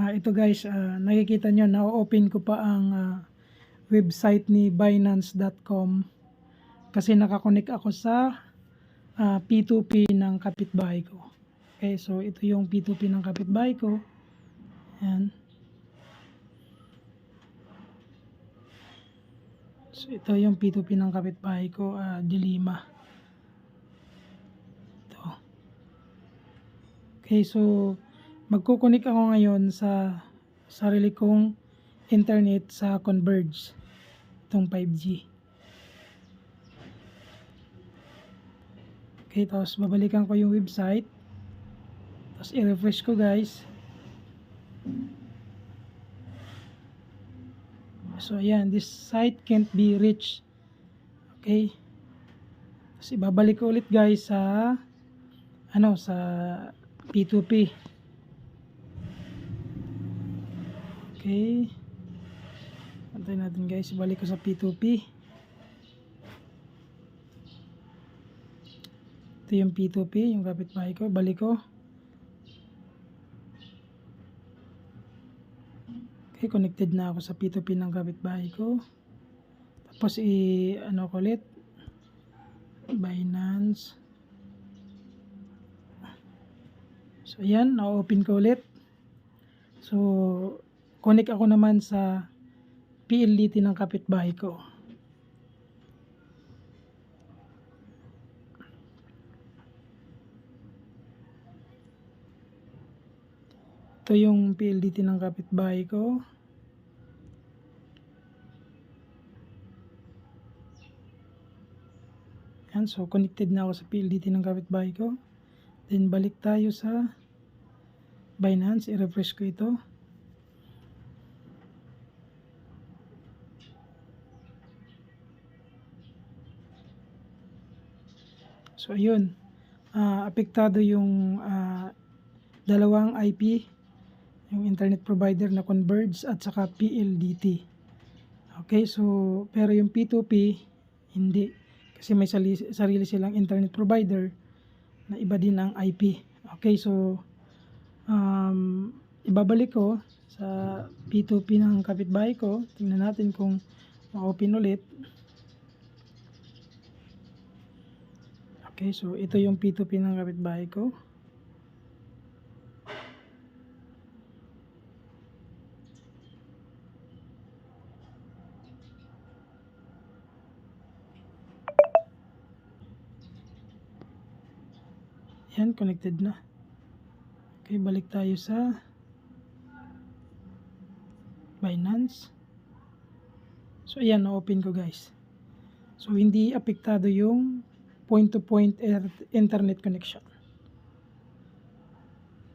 Ah, ito guys, ah, nakikita nyo, na-open ko pa ang ah, website ni Binance.com kasi nakakonect ako sa ah, P2P ng kapitbahay ko. Okay, so ito yung P2P ng kapitbahay ko. Ayan. So ito yung P2P ng kapitbahay ko, ah, Dilima. Ito. Okay, so magkukunik ako ngayon sa sarili kong internet sa Converge itong 5G. Okay, tapos babalikan ko yung website. Tapos i-refresh ko guys. So ayan, this site can't be reached. Okay. Tapos ibabalik ko ulit guys sa ano sa P2P. Okay. Antayin natin guys, ibalik ko sa P2P. Ito yung P2P, yung kapitbahay ko. Balik ko. Okay, connected na ako sa P2P ng kapitbahay ko. Tapos i ano ko ulit. Binance. So ayan, na-open ko ulit. So connect ako naman sa PLDT ng kapitbahay ko. Ito yung PLDT ng kapitbahay ko. Yan, so connected na ako sa PLDT ng kapitbahay ko. Then balik tayo sa Binance, i-refresh ko ito. So ayun, ah, apektado yung ah, dalawang IP, yung internet provider na Converge at saka PLDT. Okay, so pero yung P2P hindi kasi may sali, sarili silang internet provider na iba din ang IP. Okay, so um, ibabalik ko sa P2P ng kapitbahay ko. Tingnan natin kung ma-open ulit. Okay, so ito yung P2P ng kapitbahay ko. Yan, connected na. Okay, balik tayo sa Binance. So, ayan, na-open ko guys. So, hindi apektado yung point-to-point -point internet connection.